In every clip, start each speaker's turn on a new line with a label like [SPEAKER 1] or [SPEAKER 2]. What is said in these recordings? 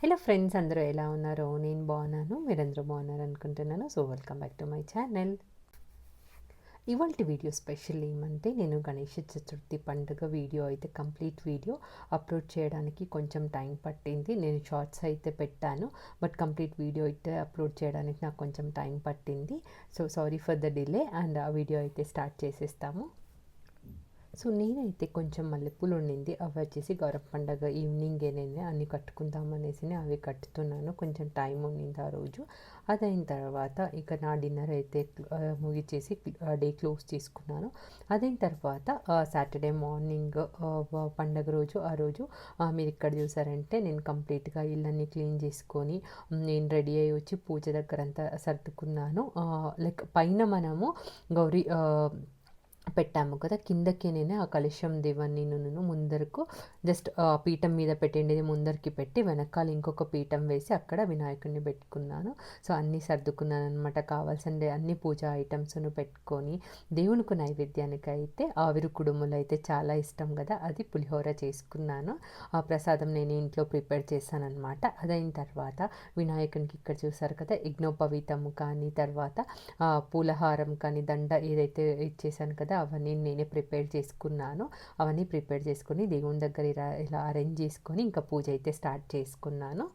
[SPEAKER 1] Hello friends అందరూ ఎలా ఉన్నారు? నేను బాగున్నాను మీరందరూ బాగున్నారు అనుకుంటున్నాను. So welcome back to my channel. ఇవాళ వీడియో స్పెషల్ ఏమంటే నేను గణేష చతుర్థి పండుగ వీడియో అయితే కంప్లీట్ వీడియో అప్లోడ్ చేయడానికి కొంచెం టైం పట్టింది. నేను షార్ట్స్ అయితే పెట్టాను బట్ కంప్లీట్ వీడియో అయితే అప్లోడ్ చేయడానికి నాకు కొంచెం టైం పట్టింది. So sorry for the delay and ఆ వీడియో అయితే స్టార్ట్ చేసేస్తాము. సో నేనైతే కొంచెం మల్లెపూలు ఉండింది అవి వచ్చేసి గౌరవ పండగ ఈవినింగ్ నేను అన్ని కట్టుకుందామనేసి అవి కట్టుతున్నాను. కొంచెం టైం ఉండింది ఆ రోజు. అదైన తర్వాత ఇక నా డిన్నర్ అయితే ముగిచేసి డే క్లోజ్ చేసుకున్నాను. అదైన తర్వాత సాటర్డే మార్నింగ్ పండగ రోజు ఆ రోజు మీరు ఇక్కడ చూసారంటే నేను కంప్లీట్గా ఇళ్ళన్నీ క్లీన్ చేసుకొని నేను రెడీ అయ్యి వచ్చి పూజ దగ్గర అంతా సర్దుకున్నాను లైక్ పైన మనము గౌరీ పెట్టాము కదా కిందకి నేను ఆ కలుష్యం దివన్ని నూనెను ముందరకు జస్ట్ పీఠం మీద పెట్టండి ముందరికి పెట్టి వెనకాల ఇంకొక పీఠం వేసి అక్కడ వినాయకుడిని పెట్టుకున్నాను. సో అన్నీ సర్దుకున్నాను అనమాట కావాల్సిన అన్ని పూజా ఐటమ్స్ను పెట్టుకొని దేవునికి నైవేద్యానికి అయితే ఆవిరి కుడుములు అయితే చాలా ఇష్టం కదా అది పులిహోర చేసుకున్నాను. ఆ ప్రసాదం నేను ఇంట్లో ప్రిపేర్ చేశాను అనమాట అదైన తర్వాత వినాయకునికి ఇక్కడ చూసారు కదా యజ్ఞోపవీతము కానీ తర్వాత పూలహారం కానీ దండ ఏదైతే ఇచ్చేసాను కదా అవన్నీ నేనే ప్రిపేర్ చేసుకున్నాను. అవన్నీ ప్రిపేర్ చేసుకొని దేవుని దగ్గర ఇలా ఇలా అరేంజ్ చేసుకొని ఇంకా పూజ అయితే స్టార్ట్ చేసుకున్నాను.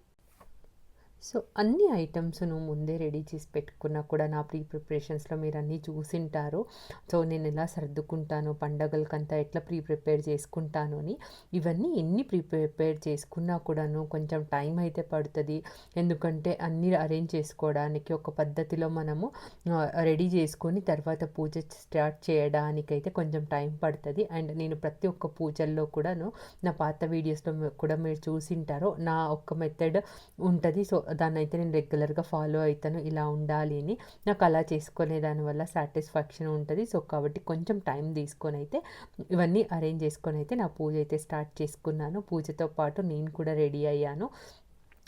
[SPEAKER 1] సో అన్ని ఐటమ్స్ను ముందే రెడీ చేసి పెట్టుకున్నా కూడా నా ప్రీ ప్రిపరేషన్స్లో మీరు అన్నీ చూసింటారు. సో నేను ఎలా సర్దుకుంటాను పండగలకంతా ఎట్లా ప్రీ ప్రిపేర్ చేసుకుంటాను అని. ఇవన్నీ ఎన్ని ప్రీ ప్రిపేర్ చేసుకున్నా కూడాను కొంచెం టైం అయితే పడుతుంది. ఎందుకంటే అన్నీ అరేంజ్ చేసుకోవడానికి ఒక పద్ధతిలో మనము రెడీ చేసుకొని తర్వాత పూజ స్టార్ట్ చేయడానికైతే కొంచెం టైం పడుతుంది. అండ్ నేను ప్రతి ఒక్క పూజల్లో కూడాను నా పాత వీడియోస్లో కూడా మీరు చూసింటారో. నా ఒక్క మెథడ్ ఉంటుంది. సో దాన్ని అయితే నేను రెగ్యులర్గా ఫాలో అవుతాను ఇలా ఉండాలి అని. నాకు అలా చేసుకునే దానివల్ల సాటిస్ఫాక్షన్ ఉంటుంది. సో కాబట్టి కొంచెం టైం తీసుకొని అయితే ఇవన్నీ అరేంజ్ చేసుకొని అయితే నా పూజ అయితే స్టార్ట్ చేసుకున్నాను. పూజతో పాటు నేను కూడా రెడీ అయ్యాను.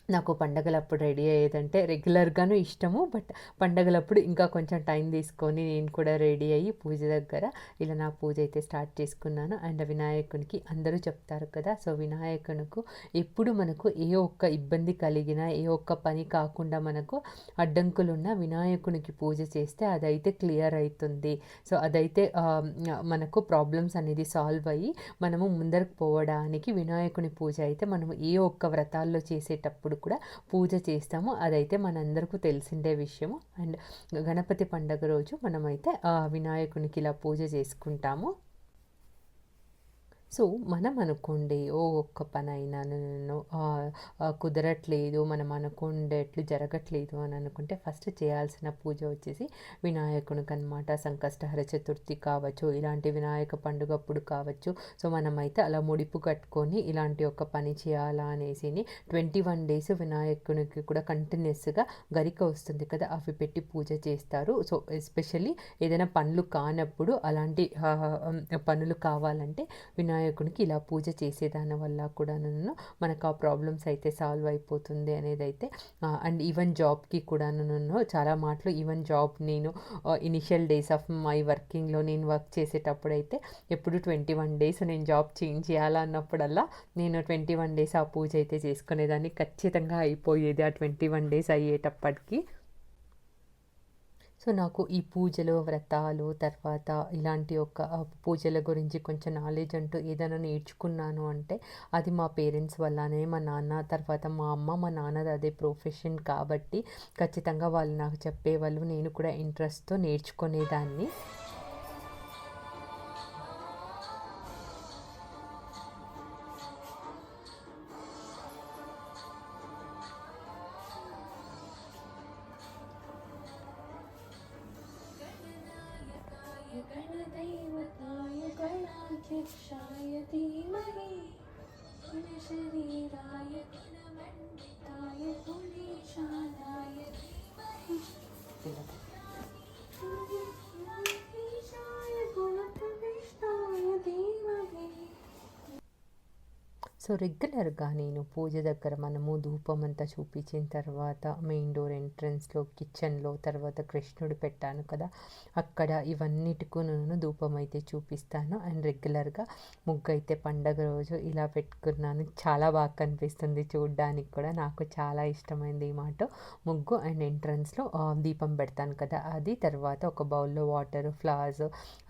[SPEAKER 1] నాకు పండగలప్పుడు రెడీ అయ్యేదంటే రెగ్యులర్గాను ఇష్టము బట్ పండగలప్పుడు ఇంకా కొంచెం టైం తీసుకొని నేను కూడా రెడీ అయ్యి పూజ దగ్గర ఇలా నా పూజ అయితే స్టార్ట్ చేసుకున్నాను. అండ్ వినాయకునికి అందరూ చెప్తారు కదా సో వినాయకునికి ఎప్పుడు మనకు ఏ ఒక్క ఇబ్బంది కలిగినా ఏ ఒక్క పని కాకుండా మనకు అడ్డంకులున్న వినాయకునికి పూజ చేస్తే అదైతే క్లియర్ అవుతుంది సో అదైతే మనకు ప్రాబ్లమ్స్ అనేది సాల్వ్ అయ్యి మనము ముందరకు పోవడానికి వినాయకుని పూజ అయితే మనము ఏ ఒక్క వ్రతాల్లో చేసేటప్పుడు అప్పుడు కూడా పూజ చేస్తాము. అదైతే మనందరికీ తెలిసిందే విషయము. అండ్ గణపతి పండగ రోజు మనమైతే వినాయకునికి ఇలా పూజ చేసుకుంటాము. సో మనం అనుకోండి ఓ ఒక్క పని అయినా నన్ను కుదరట్లేదు మనం అనుకుండేట్లు జరగట్లేదు అని అనుకుంటే ఫస్ట్ చేయాల్సిన పూజ వచ్చేసి వినాయకునికి అనమాట సంకష్టహర చతుర్థి కావచ్చు ఇలాంటి వినాయక పండుగ అప్పుడు కావచ్చు. సో మనమైతే అలా ముడిపు కట్టుకొని ఇలాంటి ఒక పని చేయాలా అనేసి ట్వంటీ వన్ డేస్ వినాయకునికి కూడా కంటిన్యూస్గా గరిక వస్తుంది కదా అవి పెట్టి పూజ చేస్తారు. సో ఎస్పెషల్లీ ఏదైనా పనులు కానప్పుడు అలాంటి పనులు కావాలంటే వినాయక వినాయకునికి ఇలా పూజ చేసేదాని వల్ల కూడా నన్ను మనకు ఆ ప్రాబ్లమ్స్ అయితే సాల్వ్ అయిపోతుంది అనేది అయితే అండ్ ఈవెన్ జాబ్కి కూడా నన్ను చాలా మాటలు ఈవెన్ జాబ్ నేను ఇనిషియల్ డేస్ ఆఫ్ మై వర్కింగ్లో నేను వర్క్ చేసేటప్పుడు అయితే ఎప్పుడు ట్వంటీ వన్ డేస్ నేను జాబ్ చేంజ్ చేయాలన్నప్పుడల్లా నేను ట్వంటీ వన్ డేస్ ఆ పూజ అయితే చేసుకునేదాన్ని. ఖచ్చితంగా అయిపోయేది ఆ ట్వంటీ వన్ డేస్ అయ్యేటప్పటికి. సో నాకు ఈ పూజలు వ్రతాలు తర్వాత ఇలాంటి ఒక పూజల గురించి కొంచెం నాలెడ్జ్ అంటూ ఏదైనా నేర్చుకున్నాను అంటే అది మా పేరెంట్స్ వల్లనే మా నాన్న తర్వాత మా అమ్మ మా నాన్నది అదే ప్రొఫెషన్ కాబట్టి ఖచ్చితంగా వాళ్ళు నాకు చెప్పేవాళ్ళు నేను కూడా ఇంట్రెస్ట్తో నేర్చుకునేదాన్ని. गणदैवताय गणाध्यक्षाय धीमहि शरीरा సో రెగ్యులర్గా నేను పూజ దగ్గర మనము ధూపం అంతా చూపించిన తర్వాత మెయిన్ డోర్ ఎంట్రన్స్లో కిచెన్లో తర్వాత కృష్ణుడు పెట్టాను కదా అక్కడ ఇవన్నిటికూ నేను ధూపం అయితే చూపిస్తాను. అండ్ రెగ్యులర్గా ముగ్గు అయితే పండగ రోజు ఇలా పెట్టుకున్నాను. చాలా బాగా కనిపిస్తుంది చూడడానికి కూడా. నాకు చాలా ఇష్టమైంది ఈ మాట. ముగ్గు అండ్ ఎంట్రన్స్లో దీపం పెడతాను కదా. అది తర్వాత ఒక బౌల్లో వాటర్ ఫ్లవర్స్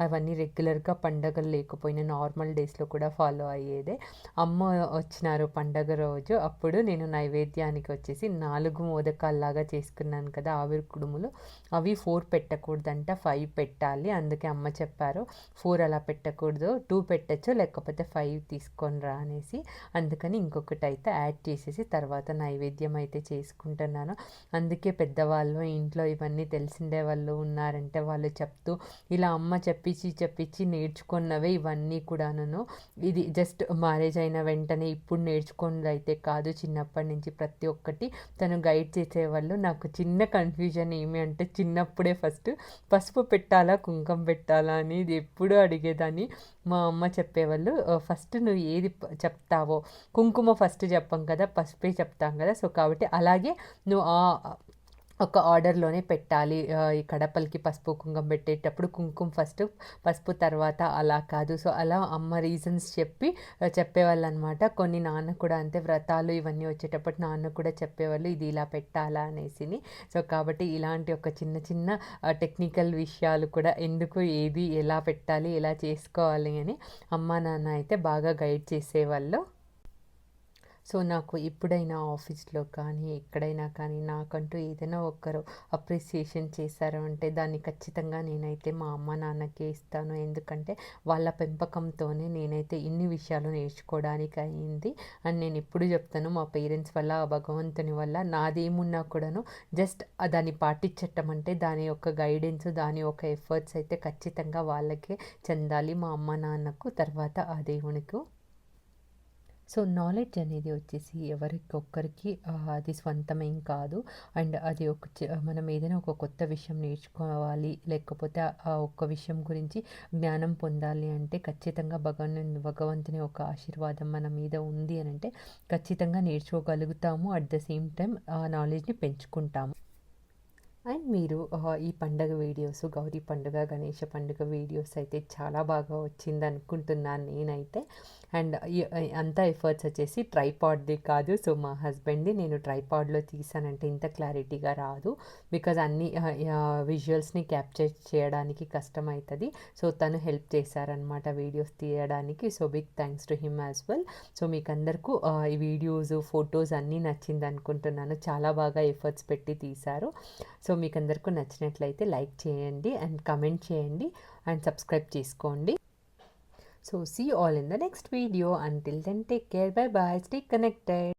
[SPEAKER 1] అవన్నీ రెగ్యులర్గా పండగలు లేకపోయినా నార్మల్ డేస్లో కూడా ఫాలో అయ్యేదే. అమ్మ వచ్చినారు పండగ రోజు. అప్పుడు నేను నైవేద్యానికి వచ్చేసి నాలుగు మోదకాల్లాగా చేసుకున్నాను కదా ఆవిరి కుడుములు. అవి ఫోర్ పెట్టకూడదంట ఫైవ్ పెట్టాలి. అందుకే అమ్మ చెప్పారు ఫోర్ అలా పెట్టకూడదు. టూ పెట్టచ్చు లేకపోతే ఫైవ్ తీసుకొని రా అనేసి. అందుకని ఇంకొకటి అయితే యాడ్ చేసేసి తర్వాత నైవేద్యం అయితే చేసుకుంటున్నాను. అందుకే పెద్దవాళ్ళు ఇంట్లో ఇవన్నీ తెలిసిండే వాళ్ళు ఉన్నారంటే వాళ్ళు చెప్తూ ఇలా అమ్మ చెప్పించి చెప్పించి నేర్చుకున్నవే ఇవన్నీ కూడాను ఇది జస్ట్ మ్యారేజ్ అయిన వెంటనే ఇప్పుడు నేర్చుకున్నది అయితే కాదు. చిన్నప్పటి నుంచి ప్రతి ఒక్కటి తను గైడ్ చేసేవాళ్ళు నాకు చిన్న కన్ఫ్యూజన్ ఏమి అంటే చిన్నప్పుడే ఫస్ట్ పసుపు పెట్టాలా కుంకం పెట్టాలా అని ఇది ఎప్పుడూ అడిగేదాన్ని. మా అమ్మ చెప్పేవాళ్ళు ఫస్ట్ నువ్వు ఏది చెప్తావో? కుంకుమ ఫస్ట్ చెప్పాం కదా పసుపే చెప్తాం కదా. సో కాబట్టి అలాగే నువ్వు ఒక ఆర్డర్లోనే పెట్టాలి. ఈ కడపలకి పసుపు కుంకుమ పెట్టేటప్పుడు కుంకుమ ఫస్ట్ పసుపు తర్వాత అలా కాదు. సో అలా అమ్మ రీజన్స్ చెప్పి చెప్పేవాళ్ళు అనమాట కొన్ని నాన్న కూడా అంతే వ్రతాలు ఇవన్నీ వచ్చేటప్పుడు నాన్న కూడా చెప్పేవాళ్ళు ఇది ఇలా పెట్టాలా అనేసి సో కాబట్టి ఇలాంటి ఒక చిన్న చిన్న టెక్నికల్ విషయాలు కూడా ఎందుకు ఏది ఎలా పెట్టాలి ఎలా చేసుకోవాలి అని అమ్మ నాన్న అయితే బాగా గైడ్ చేసేవాళ్ళు. సో నాకు ఎప్పుడైనా ఆఫీస్లో కానీ ఎక్కడైనా కానీ నాకంటూ ఏదైనా ఒకరు అప్రిసియేషన్ చేశారు అంటే దాన్ని ఖచ్చితంగా నేనైతే మా అమ్మ నాన్నకే ఇస్తాను. ఎందుకంటే వాళ్ళ పెంపకంతోనే నేనైతే ఇన్ని విషయాలు నేర్చుకోవడానికి అయింది అని నేను ఎప్పుడు చెప్తాను మా పేరెంట్స్ వల్ల ఆ భగవంతుని వల్ల నాదేమున్నా కూడాను జస్ట్ దాన్ని పాటించటం అంటే దాని యొక్క గైడెన్స్ దాని యొక్క ఎఫర్ట్స్ అయితే ఖచ్చితంగా వాళ్ళకే చెందాలి మా అమ్మ నాన్నకు తర్వాత ఆ దేవునికి. సో నాలెడ్జ్ అనేది వచ్చేసి ఎవరికొక్కరికి అది స్వంతమేం కాదు. అండ్ అది ఒక మనం ఏదైనా ఒక కొత్త విషయం నేర్చుకోవాలి లేకపోతే ఆ ఒక్క విషయం గురించి జ్ఞానం పొందాలి అంటే ఖచ్చితంగా భగవన్ భగవంతుని ఒక ఆశీర్వాదం మన మీద ఉంది అని అంటే ఖచ్చితంగా నేర్చుకోగలుగుతాము. అట్ ద సేమ్ టైం ఆ నాలెడ్జ్ని పెంచుకుంటాము. అండ్ మీరు ఈ పండగ వీడియోస్ గౌరీ పండుగ గణేష పండుగ వీడియోస్ అయితే చాలా బాగా వచ్చింది అనుకుంటున్నాను నేనైతే. అండ్ అంతా ఎఫర్ట్స్ వచ్చేసి ట్రైపాడ్ది కాదు. సో మా హస్బెండ్ది నేను ట్రైపాడ్లో తీసానంటే ఇంత క్లారిటీగా రాదు. బికాజ్ అన్ని విజువల్స్ని క్యాప్చర్ చేయడానికి కష్టం అవుతుంది సో తను హెల్ప్ చేశారనమాట వీడియోస్ తీయడానికి. So big thanks to him as well. So మీకు అందరికీ ఈ వీడియోస్ ఫొటోస్ అన్నీ నచ్చింది అనుకుంటున్నాను చాలా బాగా ఎఫర్ట్స్ పెట్టి తీశారు. సో మీకు అందరికీ నచ్చినట్లయితే లైక్ చేయండి అండ్ కమెంట్ చేయండి అండ్ సబ్స్క్రైబ్ చేసుకోండి. So see all in the next video until then take care bye bye stay connected